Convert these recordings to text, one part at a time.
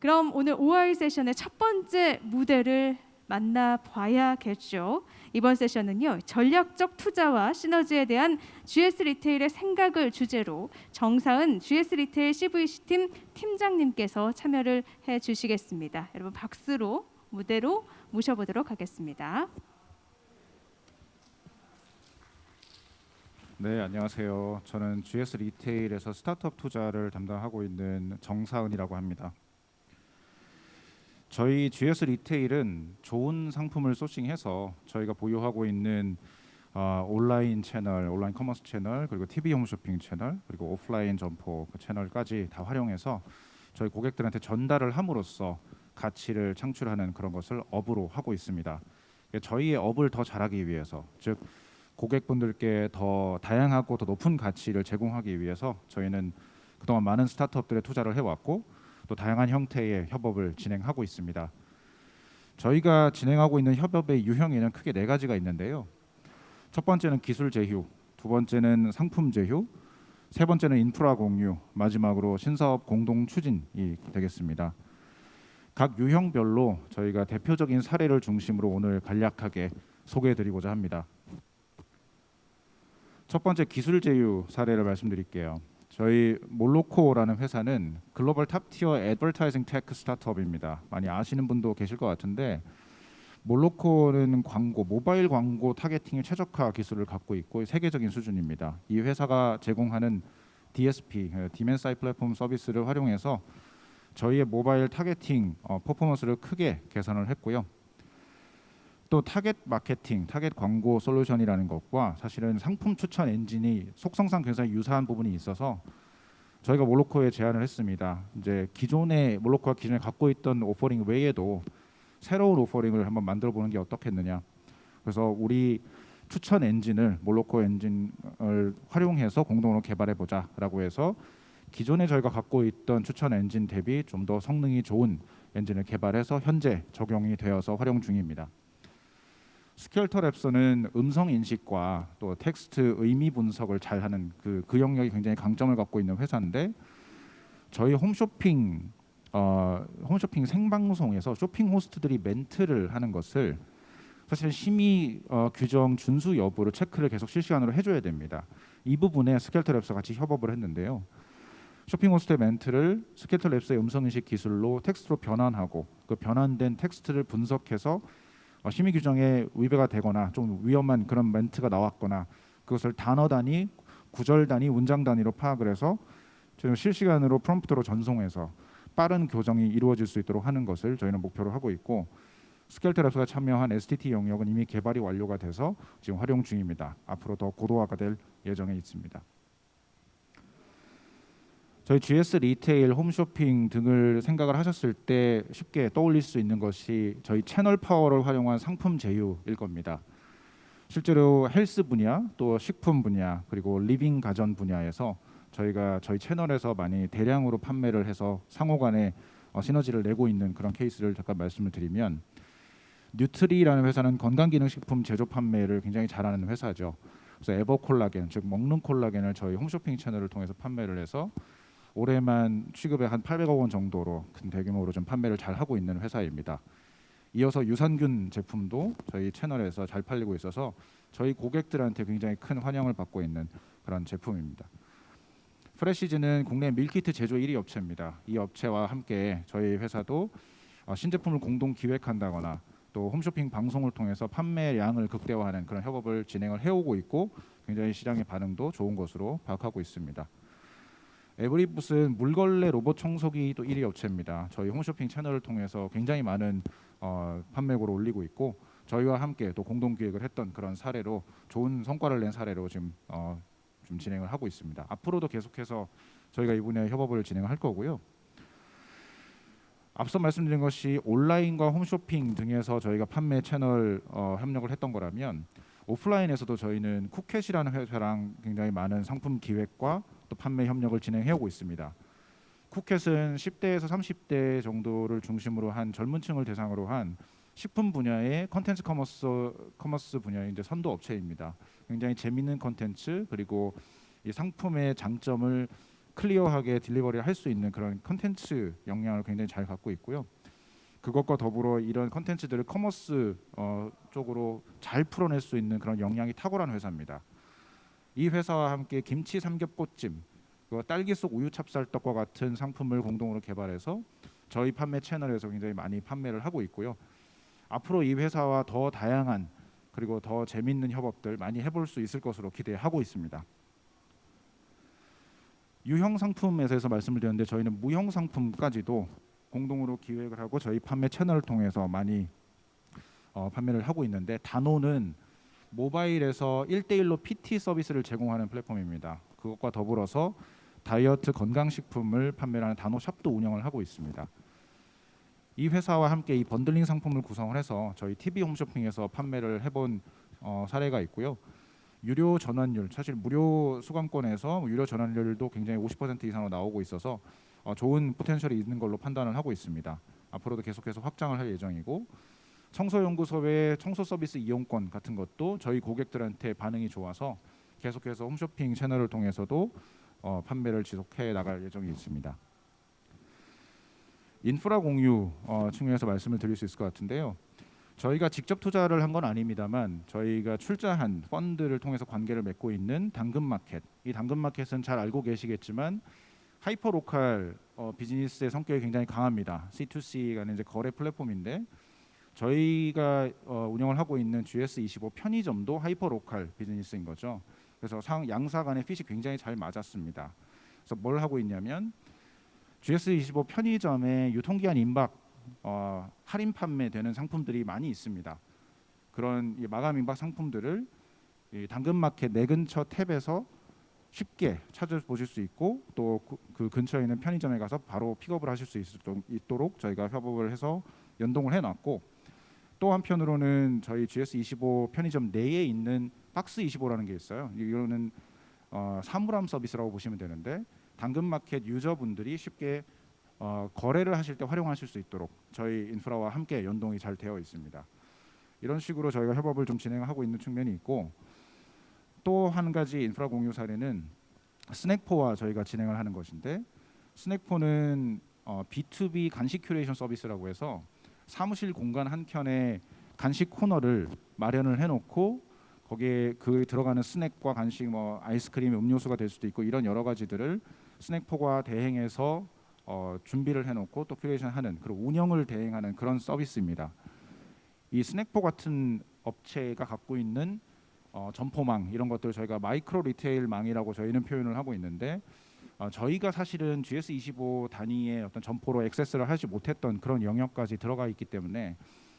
그럼 오늘 5월 세션의 첫 번째 무대를 만나봐야겠죠. 이번 세션은요 전략적 투자와 시너지에 대한 GS 리테일의 생각을 주제로 정사은 GS 리테일 CVC 팀 팀장님께서 참여를 해 주시겠습니다. 여러분 박수로 무대로 모셔보도록 하겠습니다. 네, 안녕하세요. 저는 GS 리테일에서 스타트업 투자를 담당하고 있는 정사은이라고 합니다. 저희 GS 리테일은 좋은 상품을 소싱해서 저희가 보유하고 있는 어, 온라인 채널, 온라인 커머스 채널, 그리고 TV 홈쇼핑 채널, 그리고 오프라인 점포 그 채널까지 다 활용해서 저희 고객들한테 전달을 함으로써 가치를 창출하는 그런 것을 업으로 하고 있습니다. 저희의 업을 더 잘하기 위해서, 즉 고객분들께 더 다양하고 더 높은 가치를 제공하기 위해서 저희는 그동안 많은 스타트업들에 투자를 해왔고 또 다양한 형태의 협업을 진행하고 있습니다. 저희가 진행하고 있는 협업의 유형에는 크게 네 가지가 있는데요. 첫 번째는 기술 제휴, 두 번째는 상품 제휴, 세 번째는 인프라 공유, 마지막으로 신사업 공동 추진이 되겠습니다. 각 유형별로 저희가 대표적인 사례를 중심으로 오늘 간략하게 소개해드리고자 합니다. 첫 번째 기술 제휴 사례를 말씀드릴게요. 저희 몰로코라는 회사는 글로벌 탑티어 애드버타이징 테크 스타트업입니다. 많이 아시는 분도 계실 것 같은데 몰로코는 광고, 모바일 광고 타겟팅에 최적화 기술을 갖고 있고 세계적인 수준입니다. 이 회사가 제공하는 DSP, 디멘사이 플랫폼 서비스를 활용해서 저희의 모바일 타겟팅 어, 퍼포먼스를 크게 개선을 했고요. 또 타겟 마케팅, 타겟 광고 솔루션이라는 것과 사실은 상품 추천 엔진이 속성상 굉장히 유사한 부분이 있어서 저희가 몰로코에 제안을 했습니다. 이제 기존의 몰로코가 기존에 갖고 있던 오퍼링 외에도 새로운 오퍼링을 한번 만들어 보는 게 어떻겠느냐. 그래서 우리 추천 엔진을 몰로코 엔진을 활용해서 공동으로 개발해 보자라고 해서 기존에 저희가 갖고 있던 추천 엔진 대비 좀 더 성능이 좋은 엔진을 개발해서 현재 적용이 되어서 활용 중입니다. 스켈터 랩서는 음성 인식과 또 텍스트 의미 분석을 잘하는 그, 그 영역이 굉장히 강점을 갖고 있는 회사인데 저희 홈쇼핑 어, 홈쇼핑 생방송에서 쇼핑 호스트들이 멘트를 하는 것을 사실 심의 어, 규정 준수 여부를 체크를 계속 실시간으로 해줘야 됩니다. 이 부분에 스켈터 랩서 같이 협업을 했는데요. 쇼핑 호스트의 멘트를 스켈터 랩스의 음성 인식 기술로 텍스트로 변환하고 그 변환된 텍스트를 분석해서 어, 심의 규정에 위배가 되거나 좀 위험한 그런 멘트가 나왔거나 그것을 단어 단위, 구절 단위, 문장 단위로 파악을 해서 지금 실시간으로 프롬프트로 전송해서 빠른 교정이 이루어질 수 있도록 하는 것을 저희는 목표로 하고 있고 스켈트랩스가 참여한 STT 영역은 이미 개발이 완료가 돼서 지금 활용 중입니다. 앞으로 더 고도화가 될 예정에 있습니다. 저희 GS 리테일, 홈쇼핑 등을 생각을 하셨을 때 쉽게 떠올릴 수 있는 것이 저희 채널 파워를 활용한 상품 제휴일 겁니다. 실제로 헬스 분야, 또 식품 분야, 그리고 리빙 가전 분야에서 저희가 저희 채널에서 많이 대량으로 판매를 해서 상호 간에 어, 시너지를 내고 있는 그런 케이스를 잠깐 말씀을 드리면 뉴트리라는 회사는 건강기능식품 제조 판매를 굉장히 잘하는 회사죠. 그래서 에버 콜라겐, 즉 먹는 콜라겐을 저희 홈쇼핑 채널을 통해서 판매를 해서 올해만 취급에 한 800억 원 정도로 큰 대규모로 좀 판매를 잘 하고 있는 회사입니다. 이어서 유산균 제품도 저희 채널에서 잘 팔리고 있어서 저희 고객들한테 굉장히 큰 환영을 받고 있는 그런 제품입니다. 프레시즈는 국내 밀키트 제조 1위 업체입니다. 이 업체와 함께 저희 회사도 어, 신제품을 공동 기획한다거나 또 홈쇼핑 방송을 통해서 판매량을 극대화하는 그런 협업을 진행을 해오고 있고 굉장히 시장의 반응도 좋은 것으로 파악하고 있습니다. 에브리붓은 물걸레 로봇 청소기 또 1위 업체입니다. 저희 홈쇼핑 채널을 통해서 굉장히 많은 어, 판매고를 올리고 있고 저희와 함께 또 공동 기획을 했던 그런 사례로 좋은 성과를 낸 사례로 지금 어, 좀 진행을 하고 있습니다. 앞으로도 계속해서 저희가 이 분야 협업을 진행할 거고요. 앞서 말씀드린 것이 온라인과 홈쇼핑 등에서 저희가 판매 채널 어, 협력을 했던 거라면 오프라인에서도 저희는 쿠켓이라는 회사랑 굉장히 많은 상품 기획과 또 판매 협력을 진행해 오고 있습니다. 쿠켓은 10대에서 30대 정도를 중심으로 한 젊은층을 대상으로 한 식품 분야의 컨텐츠 커머스 커머스 분야의 이제 선도 업체입니다. 굉장히 재밌는 컨텐츠 그리고 이 상품의 장점을 클리어하게 딜리버리를 할 수 있는 그런 컨텐츠 역량을 굉장히 잘 갖고 있고요. 그것과 더불어 이런 컨텐츠들을 커머스 어, 쪽으로 잘 풀어낼 수 있는 그런 역량이 탁월한 회사입니다. 이 회사와 함께 김치 삼겹꽃찜, 그 딸기 속 우유 찹쌀떡과 같은 상품을 공동으로 개발해서 저희 판매 채널에서 굉장히 많이 판매를 하고 있고요. 앞으로 이 회사와 더 다양한 그리고 더 재밌는 협업들 많이 해볼 수 있을 것으로 기대하고 있습니다. 유형 상품에서 말씀을 드렸는데 저희는 무형 상품까지도 공동으로 기획을 하고 저희 판매 채널을 통해서 많이 어, 판매를 하고 있는데 단호는 모바일에서 1대1로 PT 서비스를 제공하는 플랫폼입니다. 그것과 더불어서 다이어트 건강식품을 판매하는 단호샵도 운영을 하고 있습니다. 이 회사와 함께 이 번들링 상품을 구성을 해서 저희 TV 홈쇼핑에서 판매를 해본 어, 사례가 있고요. 유료 전환율 사실 무료 수강권에서 유료 전환율도 굉장히 50% 이상으로 나오고 있어서 어, 좋은 포텐셜이 있는 걸로 판단을 하고 있습니다. 앞으로도 계속해서 확장을 할 예정이고 청소연구소의 청소 서비스 이용권 같은 것도 저희 고객들한테 반응이 좋아서 계속해서 홈쇼핑 채널을 통해서도 어, 판매를 지속해 나갈 예정이 있습니다. 인프라 공유 어, 측면에서 말씀을 드릴 수 있을 것 같은데요. 저희가 직접 투자를 한 건 아닙니다만 저희가 출자한 펀드를 통해서 관계를 맺고 있는 당근마켓 이 당근마켓은 잘 알고 계시겠지만 하이퍼로컬 어, 비즈니스의 성격이 굉장히 강합니다. C2C가 이제 거래 플랫폼인데 저희가 어, 운영을 하고 있는 GS25 편의점도 하이퍼로컬 비즈니스인 거죠. 그래서 상 양사 간의 핏이 굉장히 잘 맞았습니다. 그래서 뭘 하고 있냐면 GS25 편의점에 유통기한 임박 어, 할인 판매되는 상품들이 많이 있습니다. 그런 이 마감 임박 상품들을 이 당근마켓 내 근처 탭에서 쉽게 찾아보실 수 있고 또 그 근처에 있는 편의점에 가서 바로 픽업을 하실 수 있- 있도록 저희가 협업을 해서 연동을 해놨고 또 한편으로는 저희 GS25 편의점 내에 있는 박스 25라는 게 있어요. 이거는 어, 사물함 서비스라고 보시면 되는데 당근마켓 유저분들이 쉽게 어, 거래를 하실 때 활용하실 수 있도록 저희 인프라와 함께 연동이 잘 되어 있습니다. 이런 식으로 저희가 협업을 좀 진행하고 있는 측면이 있고 또 한 가지 인프라 공유 사례는 스낵포와 저희가 진행을 하는 것인데 스낵포는 어, B2B 간식 큐레이션 서비스라고 해서 사무실 공간 한 켠에 간식 코너를 마련을 해놓고 거기에 그 들어가는 스낵과 간식 뭐 아이스크림 음료수가 될 수도 있고 이런 여러 가지들을 스낵포가 대행해서 어, 준비를 해놓고 또 큐레이션하는 그리고 운영을 대행하는 그런 서비스입니다. 이 스낵포 같은 업체가 갖고 있는 어, 점포망 이런 것들 저희가 마이크로 리테일망이라고 저희는 표현을 하고 있는데 어, 저희가 사실은 GS25 단위의 어떤 점포로 액세스를 하지 못했던 그런 영역까지 들어가 있기 때문에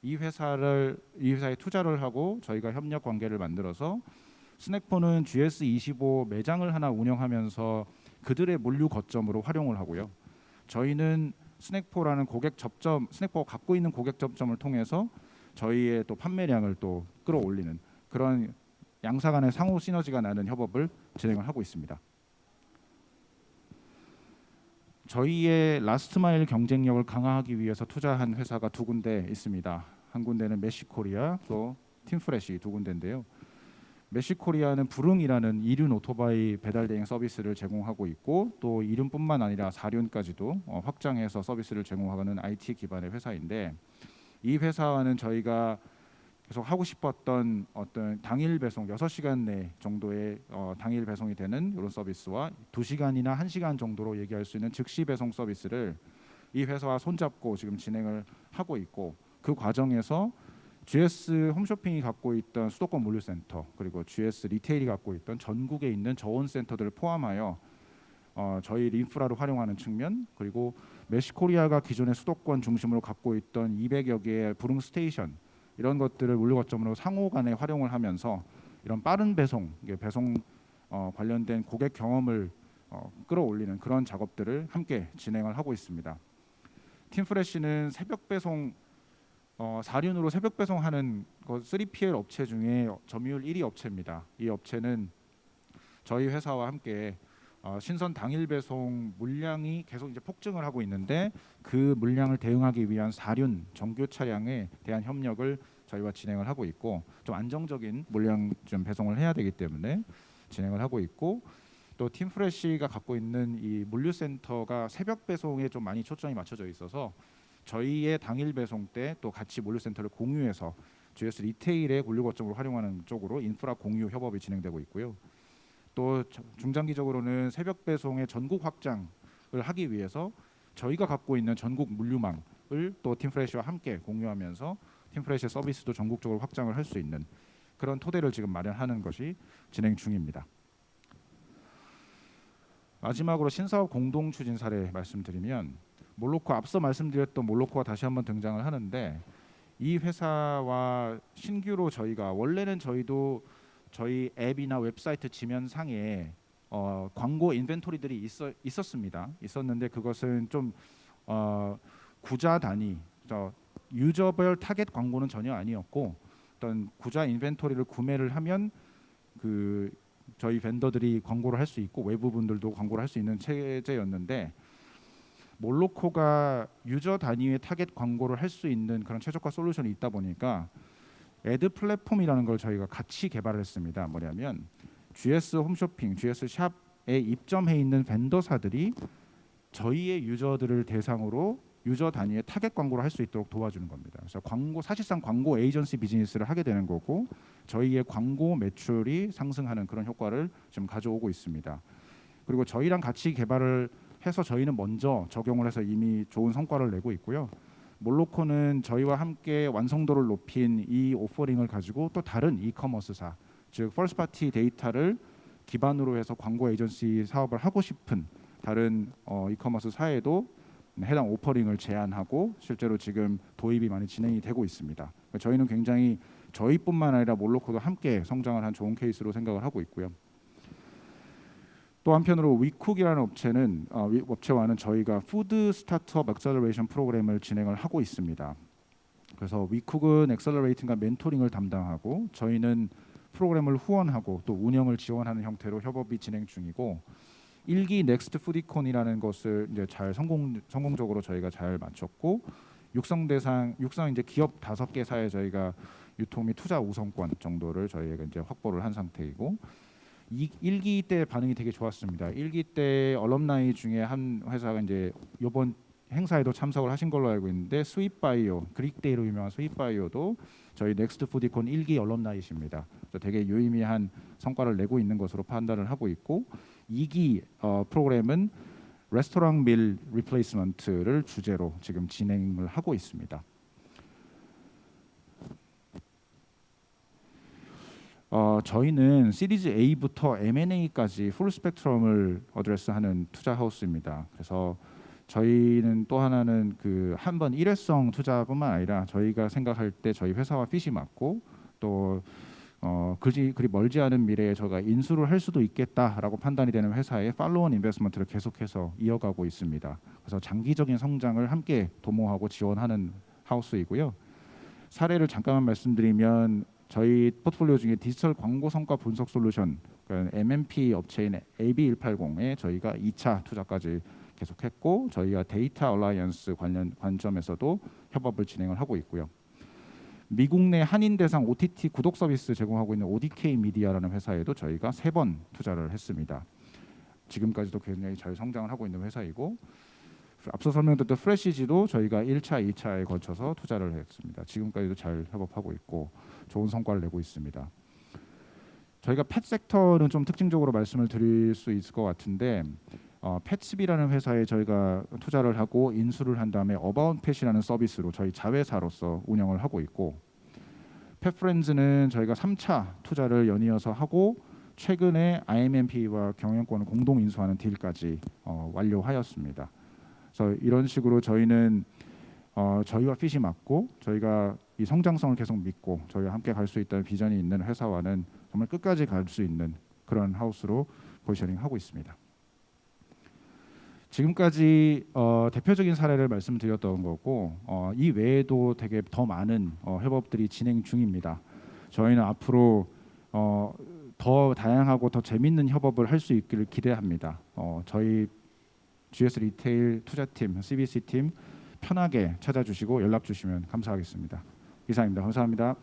이 회사를 이 회사에 투자를 하고 저희가 협력 관계를 만들어서 스낵포는 GS25 매장을 하나 운영하면서 그들의 물류 거점으로 활용을 하고요. 저희는 스낵포라는 고객 접점 스낵포가 갖고 있는 고객 접점을 통해서 저희의 또 판매량을 또 끌어올리는 그런 양사 간의 상호 시너지가 나는 협업을 진행을 하고 있습니다. 저희의 라스트 마일 경쟁력을 강화하기 위해서 투자한 회사가 두 군데 있습니다. 한 군데는 메시코리아 또 팀프레시 두 군데인데요. 메시코리아는 부릉이라는 이륜 오토바이 배달 대행 서비스를 제공하고 있고 또 이륜뿐만 아니라 사륜까지도 어, 확장해서 서비스를 제공하는 IT 기반의 회사인데 이 회사와는 저희가 계속 하고 싶었던 어떤 당일 배송 6시간 내 정도의 어, 당일 배송이 되는 이런 서비스와 2시간이나 1시간 정도로 얘기할 수 있는 즉시 배송 서비스를 이 회사와 손잡고 지금 진행을 하고 있고 그 과정에서 GS 홈쇼핑이 갖고 있던 수도권 물류센터 그리고 GS 리테일이 갖고 있던 전국에 있는 저온 센터들을 포함하여 어, 저희 인프라를 활용하는 측면 그리고 메시코리아가 기존의 수도권 중심으로 갖고 있던 200여 개의 부릉 스테이션 이런 것들을 물류 거점으로 상호 간에 활용을 하면서 이런 빠른 배송, 배송 어, 관련된 고객 경험을 어, 끌어올리는 그런 작업들을 함께 진행을 하고 있습니다. 팀프레시는 새벽 배송 어, 4륜으로 새벽 배송하는 그 3PL 업체 중에 점유율 1위 업체입니다. 이 업체는 저희 회사와 함께 어, 신선 당일 배송 물량이 계속 이제 폭증을 하고 있는데 그 물량을 대응하기 위한 4륜 정규 차량에 대한 협력을 저희와 진행을 하고 있고 좀 안정적인 물량 좀 배송을 해야 되기 때문에 진행을 하고 있고 또 팀프레시가 갖고 있는 이 물류센터가 새벽 배송에 좀 많이 초점이 맞춰져 있어서 저희의 당일 배송 때 또 같이 물류센터를 공유해서 GS 리테일의 물류 거점으로 활용하는 쪽으로 인프라 공유 협업이 진행되고 있고요. 또 저- 중장기적으로는 새벽 배송의 전국 확장을 하기 위해서 저희가 갖고 있는 전국 물류망을 또 팀프레시와 함께 공유하면서 팀프레시의 서비스도 전국적으로 확장을 할 수 있는 그런 토대를 지금 마련하는 것이 진행 중입니다. 마지막으로 신사업 공동 추진 사례 말씀드리면 몰로코 앞서 말씀드렸던 몰로코가 다시 한번 등장을 하는데 이 회사와 신규로 저희가 원래는 저희도 저희 앱이나 웹사이트 지면상에 어, 광고 인벤토리들이 있어, 있었습니다. 있었는데 그것은 좀 어, 구자 단위, 저 유저별 타겟 광고는 전혀 아니었고 어떤 구자 인벤토리를 구매를 하면 그 저희 벤더들이 광고를 할 수 있고 외부 분들도 광고를 할 수 있는 체제였는데 몰로코가 유저 단위의 타겟 광고를 할 수 있는 그런 최적화 솔루션이 있다 보니까 애드 플랫폼이라는 걸 저희가 같이 개발을 했습니다. 뭐냐면 GS 홈쇼핑, GS 샵에 입점해 있는 벤더사들이 저희의 유저들을 대상으로 유저 단위의 타겟 광고를 할 수 있도록 도와주는 겁니다. 그래서 광고 사실상 광고 에이전시 비즈니스를 하게 되는 거고 저희의 광고 매출이 상승하는 그런 효과를 지금 가져오고 있습니다. 그리고 저희랑 같이 개발을 해서 저희는 먼저 적용을 해서 이미 좋은 성과를 내고 있고요. 몰로코는 저희와 함께 완성도를 높인 이 오퍼링을 가지고 또 다른 이커머스사, 즉 퍼스트 파티 데이터를 기반으로 해서 광고 에이전시 사업을 하고 싶은 다른 어, 이커머스 사에도 해당 오퍼링을 제안하고 실제로 지금 도입이 많이 진행이 되고 있습니다. 그러니까 저희는 굉장히 저희뿐만 아니라 몰로코도 함께 성장을 한 좋은 케이스로 생각을 하고 있고요. 또 한편으로 위쿡이라는 업체는 어, 위- 업체와는 저희가 푸드 스타트업 액셀러레이션 프로그램을 진행을 하고 있습니다. 그래서 위쿡은 액셀러레이팅과 멘토링을 담당하고 저희는 프로그램을 후원하고 또 운영을 지원하는 형태로 협업이 진행 중이고 일기 넥스트 푸디콘이라는 것을 이제 잘 성공 성공적으로 저희가 잘 마쳤고 육성 대상 육성 이제 기업 다섯 개사에 저희가 유통 및 투자 우선권 정도를 저희가 이제 확보를 한 상태이고 이, 일기 때 반응이 되게 좋았습니다. 일기 때 얼럼나이 중에 한 회사가 이제 이번 행사에도 참석을 하신 걸로 알고 있는데 스윗바이오 그릭데이로 유명한 스윗바이오도 저희 넥스트 푸디콘 일기 얼럼나이십니다. 그래서 되게 유의미한 성과를 내고 있는 것으로 판단을 하고 있고 2기 어, 프로그램은 레스토랑 밀 리플레이스먼트를 주제로 지금 진행을 하고 있습니다. 어, 저희는 시리즈 A부터 M&A까지 풀 스펙트럼을 어드레스하는 투자 하우스입니다. 그래서 저희는 또 하나는 그 한 번 일회성 투자뿐만 아니라 저희가 생각할 때 저희 회사와 핏이 맞고 또 어, 그리, 그리 멀지 않은 미래에 저가 인수를 할 수도 있겠다라고 판단이 되는 회사에 팔로원 인베스트먼트를 계속해서 이어가고 있습니다. 그래서 장기적인 성장을 함께 도모하고 지원하는 하우스이고요. 사례를 잠깐만 말씀드리면 저희 포트폴리오 중에 디지털 광고 성과 분석 솔루션 그러니까 MMP 업체인 AB180에 저희가 2차 투자까지 계속했고 저희가 데이터 얼라이언스 관련 관점에서도 협업을 진행을 하고 있고요. 미국 내 한인 대상 OTT 구독 서비스 제공하고 있는 ODK 미디어라는 회사에도 저희가 세 번 투자를 했습니다. 지금까지도 굉장히 잘 성장을 하고 있는 회사이고 앞서 설명드렸던 프레시지도 저희가 1차, 2차에 걸쳐서 투자를 했습니다. 지금까지도 잘 협업하고 있고 좋은 성과를 내고 있습니다. 저희가 펫 섹터는 좀 특징적으로 말씀을 드릴 수 있을 것 같은데 어, 펫스비라는 회사에 저희가 투자를 하고 인수를 한 다음에 어바웃 펫이라는 서비스로 저희 자회사로서 운영을 하고 있고 펫프렌즈는 저희가 3차 투자를 연이어서 하고 최근에 IMMP와 경영권을 공동 인수하는 딜까지 어, 완료하였습니다. 그래서 이런 식으로 저희는 어, 저희와 핏이 맞고 저희가 이 성장성을 계속 믿고 저희와 함께 갈 수 있다는 비전이 있는 회사와는 정말 끝까지 갈 수 있는 그런 하우스로 포지셔닝 하고 있습니다. 지금까지 어, 대표적인 사례를 말씀드렸던 거고 어, 이 외에도 되게 더 많은 어, 협업들이 진행 중입니다. 저희는 앞으로 어, 더 다양하고 더 재밌는 협업을 할 수 있기를 기대합니다. 어, 저희 GS 리테일 투자팀, CBC 팀 편하게 찾아주시고 연락 주시면 감사하겠습니다. 이상입니다. 감사합니다.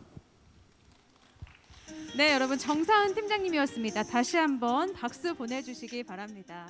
네, 여러분 정사은 팀장님이었습니다. 다시 한번 박수 보내주시기 바랍니다.